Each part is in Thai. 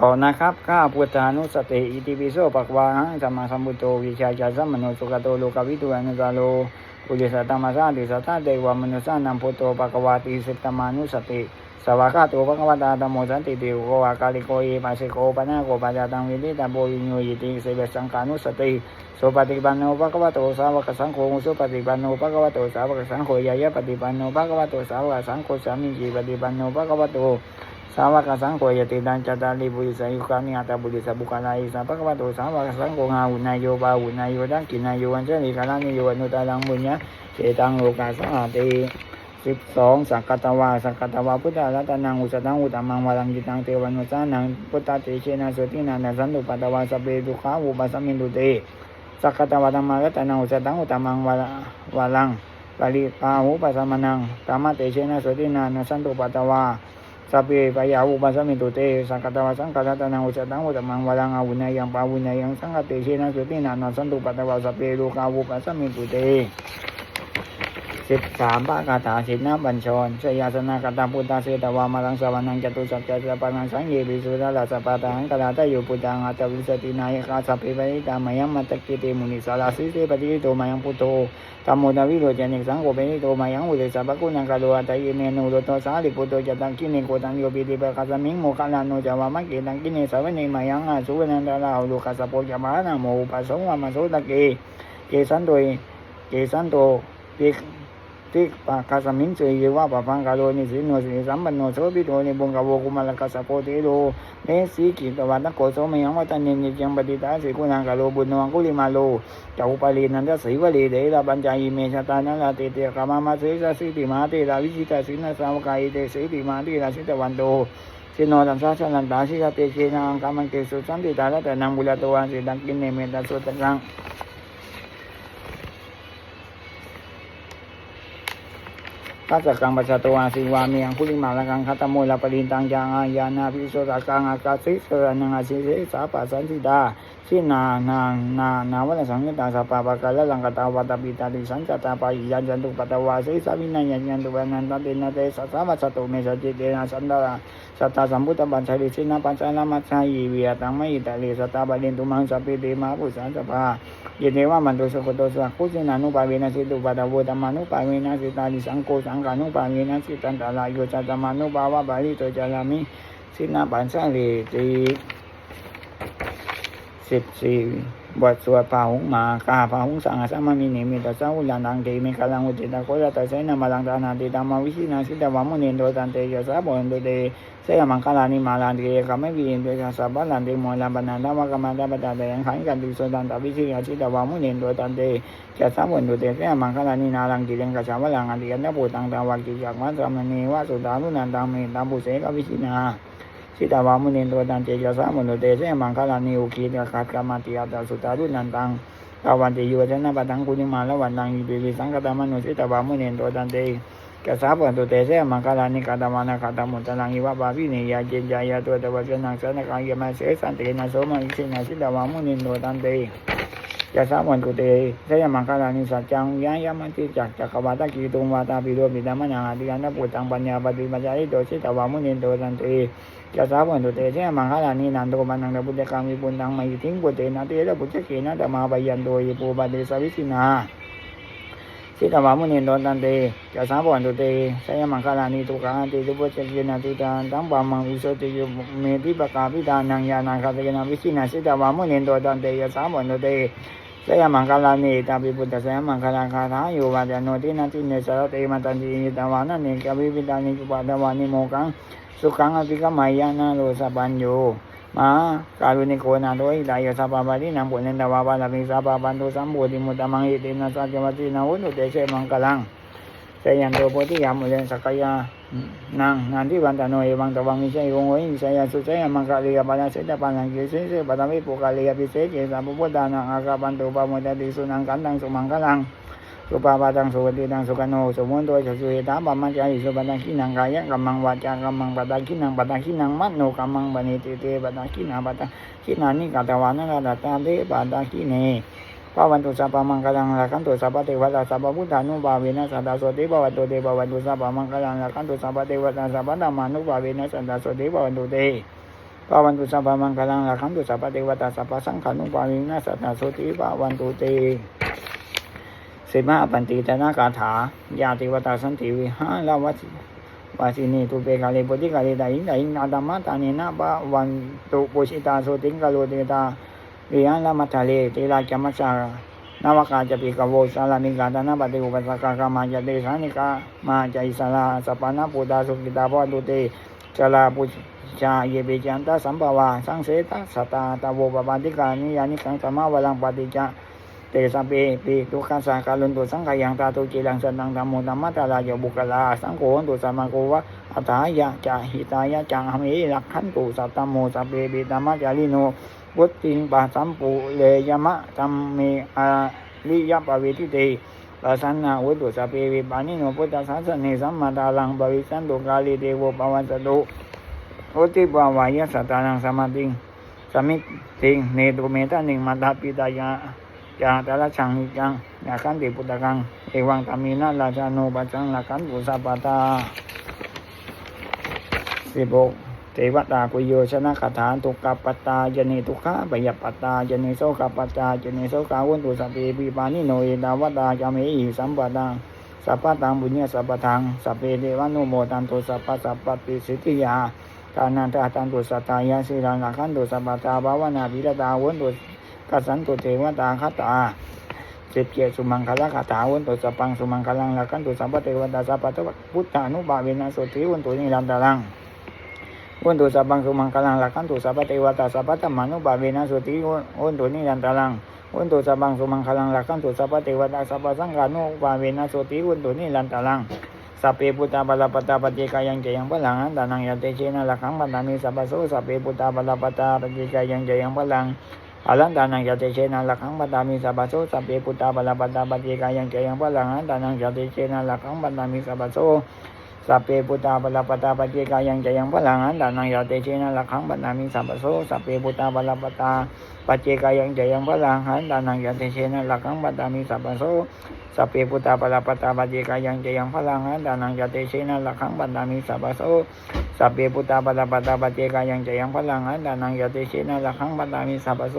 ต่อนะครับข้าพุทธานุสติอิติปิโสปักวาหังสัมมาสัมพุทโธวิชาจาสัมมโนสุขโตโลกวิทูอนุสาโลปุริสตมาสาติสัทธาเทวามนุสานัมพุทโธปะกวาติสิตมานุสติสวากาโตปะกวตาธรรมโมสันติติโกวากาลิโกเอปัสสิโกปนะโกปัจจตังวิริตาโบวิญโยยิติเสเวสังกานุสติสุปฏิปันโนปะกวโตสาวกสังโฆสุปฏิปันโนปะกวโตสาวกสังโฆยายะปฏิปันโนปะกวโตสาวกสังโฆสามิจีปฏิปันโนปะกวโต สาวกสังโฆยติดันจตาริบุริสายุคานิอัตบุริสบุคลาอิสัพพะวะโตสาวกสังโฆงาหุนายโยบาหุนายโยดังกินายโยวันเจริกาลานิโยอนุตาลังบุญญะเจตังโลกาสาติสิบสองสักกตวาสักกตวาพุทธรัตนังอุสตังอุตมังวารังจิตังเทวันุสานังพุทธเตเชนะสุตินันสันตุปัตวาสเปดุขาอุปสัมมินุเตสักกตวาธรรมรัตนังอุสตังอุตมังวาวารังปริปาหุปสัมมนังธรรมเตเชนะสุตินันสันตุปัตวา สัพเพปยาวุปัสสมิตุเตสังกตวะสังฆรัตนังอุจตังอุตมังวลังอาวุนยังปาวุนยังสังกเตเชนะสุตินานัสันตุปัตตวะสัพเพโลกาวุปัสสมิตุเต สิบสามพระคาถาสินบัญชรชยาสนากตาพุทธาเสตวามาลังสวรรนังจตุสัจจะจะปานังสังเยปิสุราลาสปาตังกลาตโยปุตังอัตวิสตินายกาสัพเพปิตามยังมัตตกิเตมุนิสาลาสิเสปฏิโตมายังพุทโธธรรมโมนาวิโรจนิสังโฆเปนิโตมายังอุเดสะปะกุนังกาโลอัตยิเมนุโรตสาลิปุโตจตังกิเนโกตังโยปิติปะคาสมิงโมคาลานุจาวามะเกตังกิเนสาวเนมายังอาสุวนันตาลาโลกัสสะโปจามานะโมปัสสงวามาโสตะเกเกสันโตเกสันโตปิก ติปะคาสมิงเสยว่าปะพังกาโลนิสิโนสิสัมปันโนโสปิโตนิบุงกาโวกุมาลกัสสะโปเตโลเมสีกิตวัตโกโสมยังวัตเนมิจังปฏิตาสิกุนังกาโลบุญนวังกุลิมาโลเจ้าปาลีนันทสีวลีเดลาบัญจายเมชตานัลาเตเตกามามาเสสสิติมาเตราวิชิตาสินาสาวกายเตสิติมาเตราสิตวันโตสิโนตัมสาชนันตาสิกาเตเชนังกามันเกสุสันติตาลตะนังบุลตวันสิดังกินเนเมตาสุตตัง กัสกังปัสสตวาสิวามียังคุลิมาลังกังคัตโมลาปรินตังยางอายานาพิโสตกังอากาศิสระนังอาศิเสสาปัสสันติดา สินานานานาวัสังยตาสัปปะปะกะละลังกตาวาตปิตาติสังจตาปะยันจันตุปตวาสิสาวินัยยันยันตุวนันตตินาเตสัสสะวัสตุเมสจิเตนะสันดาสัตตาสัมพุทธปัญชาลิสินาปัญชนามัชายีวิยตังไมหิตาลิสัตตาบดินตุมังสัพพิเตมาปุสันสภาเยเนวะมันตุสุขโตสักขุสินานุปาเวนะสิตุปตะโวตมานุปาเวนะสิตาลิสังโกสังกานุปาเวนะสิตันตาลายโยจัตมานุปาวะบาลิโตจารามิสินาปัญชาลิติ สิบสี่บทสวดพาหุงมากาพาหุงสังอาสามามินิมิตาสาวุลันตังเตมิกาลังอุจิตาโคยตาเสนามาลังตานาติตามาวิชินาสิตาวามุนินโดตันเตยสาบอนโดเตเสยมังคลานิมาลันเตยกาไม่วินเตยะสาบาลันเตมอยลันบันนันทวากามันตาปตาเตยังขันกันติโสตันตาวิชิยาสิตาวามุนินโดตันเตยสาบอนโดเตเสยมังคลานินาลังกิเลงกชาวลังอันติยันนปุตังตาวากิจักมัตตามณีวะสุตานุนันตังเมตัมปุเสกวิชินา สิตาวามุนินตัวตันเจยสามุนุเตเสมังคลานิโอคีตคัดกามาติยาตาสุตารุนันตังตาวันเตยุวัชนะปะตังคุณิมาละวันตังยิปิวิสังกตามนุสิตาวามุนินตัวตันเต กสาปันตุเตเสมังคลานิกาตมานาคาตมุตตังอิวะบาวิเนยาเจนจายาตัวตวะเจนังสนกังยมาเสสันเตนะโสมาอิสินาสิตาวามุนินตัวตันเตยาสาวันตุเตสยมังคลานิสัจจังยายามันติจักจักรวาตกีตุงวาตาปิโรปิดามนังอธิยันนปุตังปัญญาปฏิปัญญาอิโตสิตาวามุนินโตตันเตยาสาวันตุเตสยมังคลานินันโตปันนังปุตะกามิปุณตังมิทิงปุเตนะเตระปุจเจเกราปยันโตยิปูปะเตสวิสินาสิตาวามุนินโตตันเตยาสาวันตุเตสยมังคลานิตุกาติตุปุจเจเกนะตุตังมามังวิโสติโยเมติปะกาปิตานังยานังคาเตนะวิสินาสิตาวามุนินโตตันเตยาสาวันตุเตสยามังคลานิตาปิปุตตะสยามังคลาคาถาโยวาจโนตินาติเนสารเตมาตันตินิตาวานะเนกวิปิตานิจุปาตวานิโมกังสุขังอภิกมายานา โลสปัญโยมาการุณิโกนาโดยดายสัพปะตินังปุเนนตวาปาลาภิสัพปะปันตุสัมโพธิมุตตมังอิตินาสัจวัตินาวุนุเตเชมังคลังสยันโตโพธิยามุเลนสักยานางนันทิวันตโนเอวังตวังมิ เชยงโวยสยสุสยมังคลียปานาเสตปานังเกเสเสปะตมิปุกาลียปิเสเกสัพพุทธานั สุปาปาตังสุปฏิตังสุกโนสมุนโตจะสุเหตาปมัจจายิสุปตังขินังกายะกัมมังวาจากัมมังปะตังขินังปะตังขินังมัตโนกัมมังปณิติเตปะตังขินาปะตังขินานิกาตวานะกาตตาเตปะตังขิเนปวันตุสัพพมังคลังละคันตุสัพพเทวตาสัพพพุทธานุภาเวนะสัตตาโสติปวันตุเตปวันตุสัพพมังคลังละคันตุสัพพเทวตาสัพพธรรมานุภาเวนะสัตตาโสติปวันตุเตปวันตุสัพพมังคลังลักขันตุสัพพเทวตาสัพพสังขานุปาเวนาสตาโสติปวันตุเต สิบห้าปันติตนาคาถายาติวตาสันติวิหารวัสวาสินีตุเปกาเลปุติกาเลตาอินดาอินนาตมะตานินาปะวันตุปุชิตาโสติงกาโลเตตาวิหารมัทะเลเตราจมัสสานาวกาจะปิกโวสารานิกาตานาปฏิอุปสกากามาจะเดสานิกามาจะอิสราสปานาปุตาสุกิตาพอตุเตจลาปุชาเยเบจันตสัมภวาสังเสตสตาตาโวปปาติกานิยานิขังสมาวลังปฏิจจ เตสะเปปิทุกขัสสะกาลุนตุสังขายังตาตุจิลังสันตังธรรมุธรรมะตาลายบุคลาสังโฆตุสัมมาโกวะอัตายะจาหิตายะจังหมิลักขันตุสัตตมโมสัพเพปิธรรมจาริโนบุติงปัสสัมปุเลยมะธรรมเมอาลิยปเวทิเตปัสสนาวุตุสพเพวิปานิโนพุทธศาสนิสัมมาตาลังบวิสันตุกาลีเทโวปวันตตุโอติปวายะสัตานังสมาติงสมิติงเนตุเมตานิงมาตาปิตายะ จาตระชังนิจังยาคันติปุตตะกัง เอวังตามีนาราชาโนปัจังลักันตุสัพพตาสิบกเทวตาปุโยชนะคาถาตุกปปตาเยเนทุขะปยปตาเยเนโสกปตาเยเนโสกาวุนตุสัพเพปิปานิโนเอดาวตาจามิหิสัมปตังสัพพะตังบุญญาสัพพทังสัพเพเทวานุโมตันตุสัพพะสัพพปิสิทธิยาทารนันตตันตุสัตตายาสิรังลักขันตุสัพพตาภาวนาภิรตาวันตุ กัสันตุเทวตาคตาสิบเกียสุมังคละคาถาวันตุสปังสุมังคลังลักขันตุสัพพะเทวตาสัพพะตพุทธานุบาเวนะสุติวันตุนิรันตรังวันตุสัพพังสุมังคลังลักขันตุสัพพะเทวตาสัพพะธรรมานุบาเวนะสุติวันตุนิรันตรังวันตุสัพพังสุมังคลังลักขันตุสัพพะเทวตาสัพพะสังฆานุปาเวนะโสติวันตุนิรันตรังสัพเพปุตตาบาลปตาปฏิกายังเจยังพลังอันตานังยะเตเชนะลักขังปันตามิสัพพะโสสัพเพปุตตาบาลปตาปฏิกายังเจยังพลัง อลันตานังยะเตเชนะลักขังปันตามิ สัพพะโสสัพเพปุตตาบาลปตาปฏิกายังเจยังพลังอันตานังยะเตเชนะลักขังปันามิสัพพะโสสัพเพปุตตาบาลปตาปฏิกายังเจยังพลังอันตานังยะเตเชนะลักขังปันามิสัพพะโสสัพเพปุตตาบาลปตาปัจเจกายังจะยังพลังหันตานังยันเตเชนะลักขังปัตตามิสัพพะโสสัพเพปุตตาปลาปตาปัจเจกายังจะยังพลังหันตานังยันเตเชนะลักขังปัตตามิสัพพะโส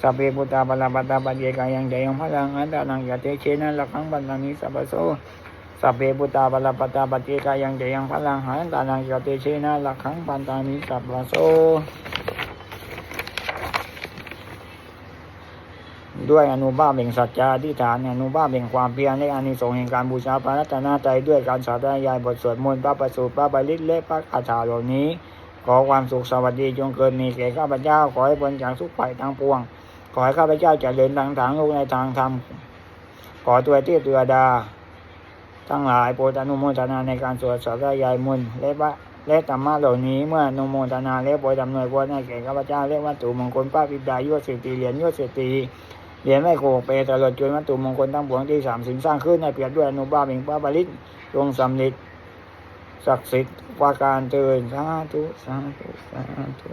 สัพเพปุตตาปลาปตาปัจเจกายังจะยังพลังหันตานังยันเตเชนะลักขังปัตตามิสัพพะโส สัพเพปุตตาปลปตาปัจเจกายังจยังพลังหางยันตเชนะหลักขังปัตตามิสัพพะโสสัพเพปุตตาปลาตาปัจเจกายังจะยังพลังหันตานังยันเตเชนะหลักขังปัตตามิสัพพะโสด้วยอนุภาพแห่งสัจจะอธิษฐานอนุภาพแห่งความเพียรและอานิสงส์แห่งการบูชาพระรัตนตรัยด้วยการสาธยายบทสวดมนต์พระประสูติพระบาลิตและพระคาถาเหล่านี้ ขอความสุขสวัสดีจงเกิดมีแก่ข้าพเจ้าขอให้พ้นจากทุกภัยทั้งปวง ขอให้ข้าพเจ้าเจริญทางทางโลกในทางธรรมขอตัวเทพเตือดา ทั้งหลายโปรดอนุโมทนาในการสวดสาธยายมุนและพระและธรรมะเหล่านี้เมื่ออนุโมทนาและโปรดดำเนินพรให้แก่ข้าพเจ้าและวัตถุมงคลพระบิดายุวเศรษฐีเหรียญยุวเศรษฐีเหรียญไม่โกเปตลอดจนวัตถุมงคลทั้งปวงที่สามสินสร้างขึ้นในเพียรด้วยอนุบาลแห่งพระบริตจงสำเร็จศักดิ์สิทธิ์วาการเจริญสาธุสาธุสาธุ